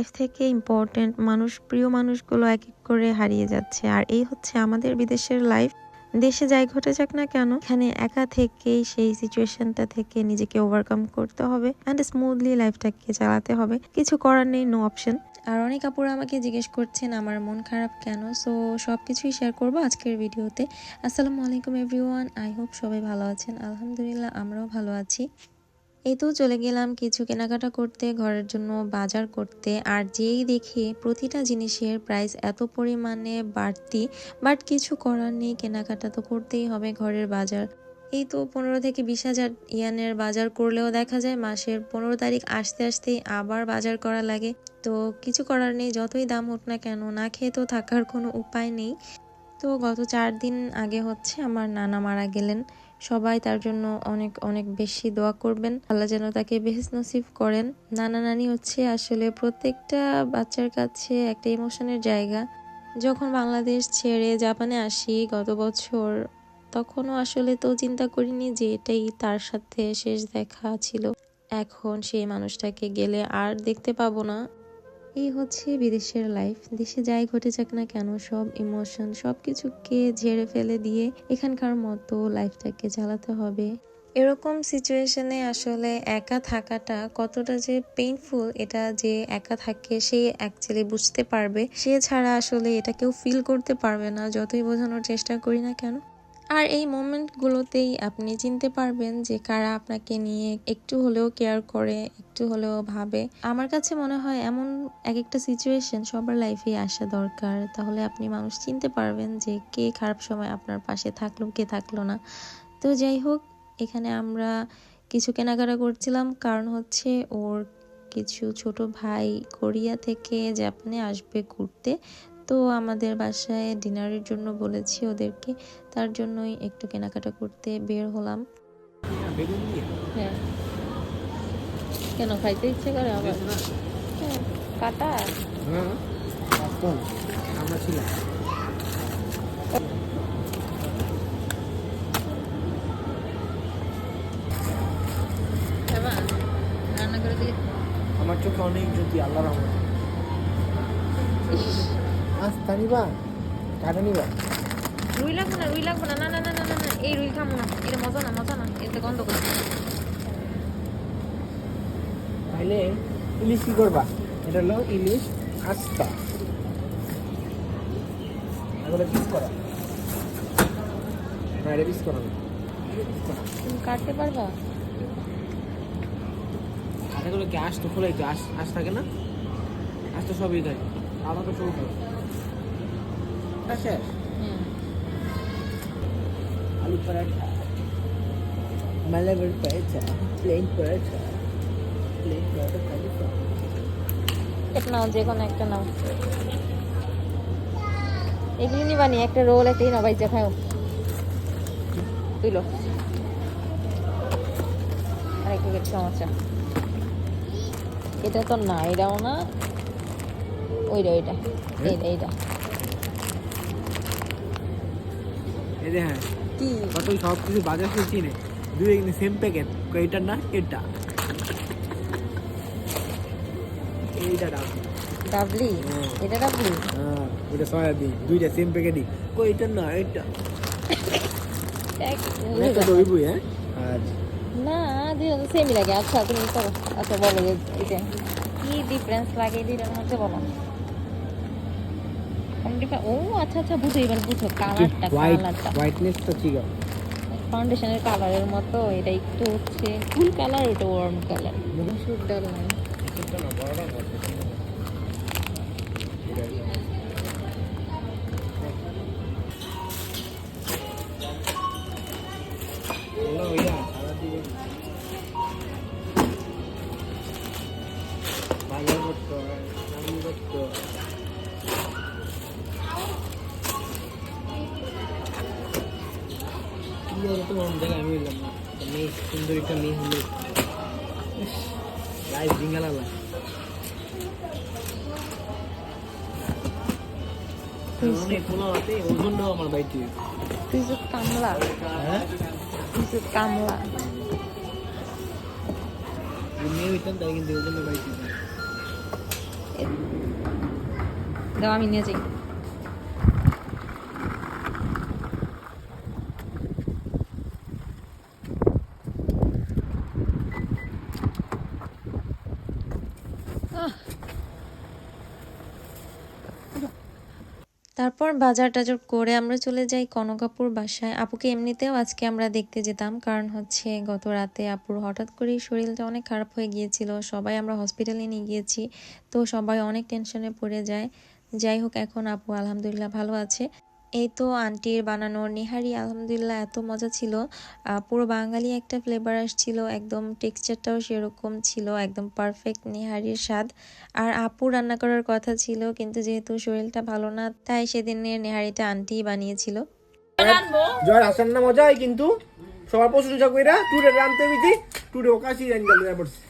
Life থেকে important মানুষ, প্রিয় মানুষগুলো এক এক করে হারিয়ে যাচ্ছে। আর এই হচ্ছে আমাদের বিদেশের লাইফ দেশে যাই ঘটে যাক না কেন, এখানে একা থেকেই সেই সিচুয়েশনটা থেকে নিজেকে ওভারকাম করতে হবে অ্যান্ড স্মুথলি লাইফটাকে চালাতে হবে। কিছু করার নেই নো অপশন আর অনেক আপুরা আমাকে জিজ্ঞেস করছেন, আমার মন খারাপ কেন? সো সব কিছুই শেয়ার করব আজকের ভিডিওতে আসসালামু আলাইকুম এভরিওয়ান আই হোপ সবাই ভালো আছেন। আলহামদুলিল্লাহ, আমরাও ভালো আছি। এই তো চলে গেলাম কিছু কেনাকাটা করতে, ঘরের জন্য বাজার করতে। আর যেই দেখি প্রতিটা জিনিসের প্রাইস এত পরিমাণে বাড়তি বাট কিছু করার নেই, কেনাকাটা তো করতেই হবে ঘরের বাজার। এই তো পনেরো থেকে বিশ হাজার ইয়ানের বাজার করলেও দেখা যায় মাসের পনেরো তারিখ আসতে আসতেই আবার বাজার করা লাগে। তো কিছু করার নেই, যতই দাম হোক না কেন, না খেয়ে তো থাকার কোনো উপায় নেই। তো গত চার দিন আগে হচ্ছে আমার নানা মারা গেলেন। সবাই তার জন্য অনেক অনেক বেশি দোয়া করবেন। আল্লাহ যেন তাকে বেহেস নসিব করেন। নানা নানি হচ্ছে আসলে প্রত্যেকটা বাচ্চার কাছে একটা ইমোশনের জায়গা। যখন বাংলাদেশ ছেড়ে জাপানে আসি গত বছর, তখনও আসলে তো চিন্তা করিনি যে এটাই তার সাথে শেষ দেখা ছিল। এখন সেই মানুষটাকে গেলে আর দেখতে পাবো না। এই হচ্ছে বিদেশের লাইফ দেশে যাই ঘটে যাক না কেন, সব ইমোশন সব কিছুকে ঝেড়ে ফেলে দিয়ে এখানকার মতো লাইফটাকে চালাতে হবে। এরকম সিচুয়েশনে আসলে একা থাকাটা কতটা যে পেইনফুল এটা যে একা থাকে সে অ্যাকচুয়ালি বুঝতে পারবে। সে ছাড়া আসলে এটা কেউ ফিল করতে পারবে না, যতই বোঝানোর চেষ্টা করি না কেন। আর এই মোমেন্টগুলোতেই আপনি চিনতে পারবেন যে কারা আপনাকে নিয়ে একটু হলেও কেয়ার করে, একটু হলেও ভাবে। আমার কাছে মনে হয় এমন এক একটা সিচুয়েশন সবার লাইফে আসা দরকার। তাহলে আপনি মানুষ চিনতে পারবেন যে কে খারাপ সময় আপনার পাশে থাকল, কে থাকল না। তো যাই হোক, এখানে আমরা কিছু কেনাকাটা করছিলাম। কারণ হচ্ছে ওর কিছু ছোট ভাই কোরিয়া থেকে জাপানে আসবে ঘুরতে। তো আমাদের বাসায় ডিনারের জন্য বলেছি ওদেরকে তার জন্যই একটু কেনাকাটা করতে বের হলাম। হ্যাঁ। কেন খাইতে ইচ্ছে করে আবার? হ্যাঁ, কাটা। হ্যাঁ। আমরা চোখে অনেক জ্যোতি আল্লাহ রহমত। আজ তা নিবা কাটা নিবা রুই লাগবে না রুই লাগবে না না না না না না এই রুই খামো না এটা মজা না মজা না এতে গন্ধ করে। তাইলে ইলিশ কি করবা? এটা হলো ইলিশ আস্তা। এগুলো পিস করা। এটা পিস করা তুমি কাটতে পারবা? আর এগুলো কি আস তো খোলাই তো আস আস থাকে না? আস সবই থাকে। আমার তো সবই থাকে। পরোটা শেষ আলু পরাটা। মালাবার পরোটা প্লেন পরোটা। প্লেন পরোটা নাও যে কোনো একটা নাও। এগুলি নিবা একটা রোল একটা নাও ভাই খাও। তুইলো আর প্যাকেট সমস্যা। এটা তো না এটাও না। ওইটা ওইটা। হ্যাঁ? এইটা এইটা। এই যে হ্যাঁ কি? কত সব কিছু বাজার করে চিনে দুই একদিন সেম প্যাকেট এটা না এটা এইটা দাও ডাবলি? হ্যাঁ। এটা ডাবলি? হ্যাঁ ওটা সয়াবিন দুইটা সেম প্যাকেটই কই এটা না এটা একটা তো ওইবই হ্যাঁ? আর না দুজন সেমই লাগে। আচ্ছা তুমি করো আচ্ছা বলো এটা কি ডিফারেন্স লাগে দুইটার মধ্যে বলো। Difference- ও আচ্ছা আচ্ছা বুঝো এবার বুঝো কালারটা কালারটা হোয়াইটনেস তো ঠিক আছে ফাউন্ডেশনের কালারের মতো এটা একটু হচ্ছে ফুল কালার ওটা ওয়ার্ম কালার মসুর ডাল নাই তো অন্য জায়গায় আমি হইলাম না একটা মেয়ে সুন্দর একটা মেয়ে হলে লাইফ জিঙ্গালালা অনেক পোলা হাতে ওজনটাও আমার বাইটি তুই যে কামলা হ্যাঁ তুই যে কামলা মেয়ে হইতাম তাই কিন্তু ওজন্য বাইটি দাও আমি নিয়ে যাই তারপর বাজার টাজার করে আমরা চলে যাই কনকাপুর বাসায়। আপুকে এমনিতেও আজকে আমরা দেখতে যেতাম, কারণ হচ্ছে গত রাতে আপুর হঠাৎ করেই শরীরটা অনেক খারাপ হয়ে গিয়েছিল, সবাই আমরা হসপিটালে নিয়ে গিয়েছি, তো সবাই অনেক টেনশনে পড়ে যায়। যাই হোক, এখন আপু আলহামদুলিল্লাহ ভালো আছে। এই তো আন্টির বানানো নিহারি আলহামদুলিল্লাহ এত মজা ছিল। পুরো বাঙালি একটা ফ্লেভার আসছিল একদম টেক্সচারটাও সেরকম ছিল একদম পারফেক্ট নিহারির স্বাদ। আর আপু রান্না করার কথা ছিল কিন্তু যেহেতু শরীরটা ভালো না তাই সেদিনের নেহারিটা আন্টি বানিয়েছিল। জয় হাসান না মজাই কিন্তু সবার প্রশংসা কইরা টুরে রানতে বিজি টুরে ওকাশি রান গেল পড়ছে।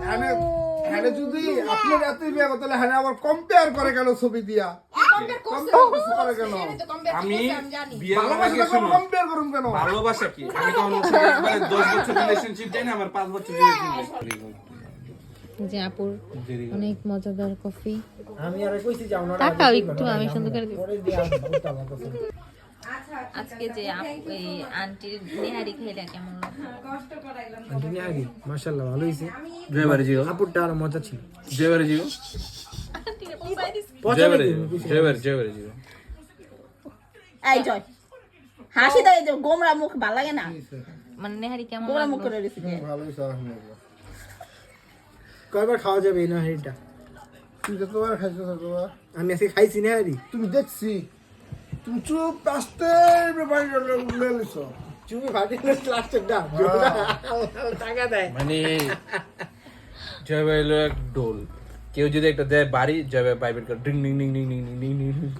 হ্যাঁ হ্যাঁ যদি আপনার এত বিয়ে করতে হ্যাঁ আবার কম্পেয়ার করে কেন ছবি দিয়া। কম্পেয়ার কেন আমি বিয়ের আগে ভালোবাসা শোনো কম্পেয়ার করুন কেন? ভালোবাসা কি? আমি তখন দশ বছর রিলেশনশিপ যাই না আমার পাঁচ বছর যে আপুর অনেক মজাদার কফি। আমি আর কইছি যাও না তাকাও একটু আমি সুন্দর করে না তখন। আজকে যে আপু আন্টির নেহারি খেলে কেমন আন্টি নিহারি মাশাআল্লাহ ভালো হইছে। জয়বারে জিও আপুরটা আর মজা ছিল। জয়বারে জিও জয়বারে জিও জয়বারে জয়বারে জিও এই জয়। হাসি দেয় যে গোমরা মুখ ভালো লাগে না? মানে নেহারি কেমন গোমরা মুখ করে রেখেছি। ভালোই স্যার কয়বার খাওয়া যাবে এই নাহারিটা? তুই যতবার খাইছো ততবার আমি আজকে খাইছি নাহারি। তুমি দেখছি। তুমি চুপ আস্তে ব্যাপারে লেলিছ চুমি ফাটিলে প্লাস্টিকটা টাকা দেয়। মানে জয়বারে হলো এক ডোল কেউ যদি একটা দেয় বাড়ি জয়বারে প্রাইভেট কার ডিং ডিং ডিং ডিং ডিং ডিং ডিং ডিং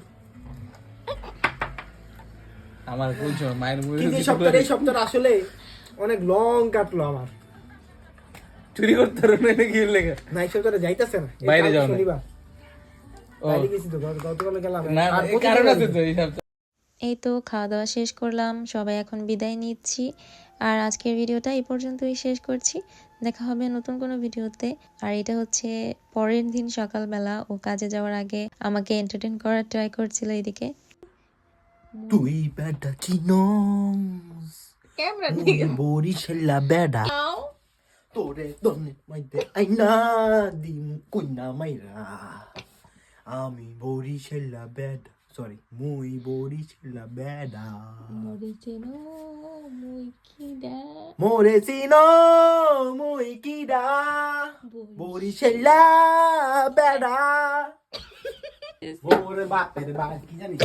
আমার সময় মায়ের মুখে কিন্তু সপ্তাহে এই সপ্তাহটা আসলে অনেক লং কাটলো আমার। চুরি করতে পারো না নাকি এর না এই সপ্তাহে যাইতেছে না। বাইরে যাও। শনিবার। বাইরে গেছি তো গত- গতকালে গেলাম। না কারণ আছে তো এই সপ্তাহে। এই তো খাওয়া দাওয়া শেষ করলাম সবাই এখন বিদায় নিচ্ছি। আর আজকের ভিডিওটা এই পর্যন্তই শেষ করছি। দেখা হবে নতুন কোনো ভিডিওতে। আর এটা হচ্ছে পরের দিন সকালবেলা ও কাজে যাওয়ার আগে আমাকে এন্টারটেন করার ট্রাই করছিল এদিকে। তুই বেটা চিনস বরিশাল্লা বেডা তোরে দনে মাইতে আইনা দিম কইনা মাইরা। আমি বরিশাল্লা বেডা সরি মুই বড়ি ছিল বেডা মরে চেন মুই কিডা মরে চেন মুই বড়ি ছিল বেডা বাপের বাড়ি কি জানি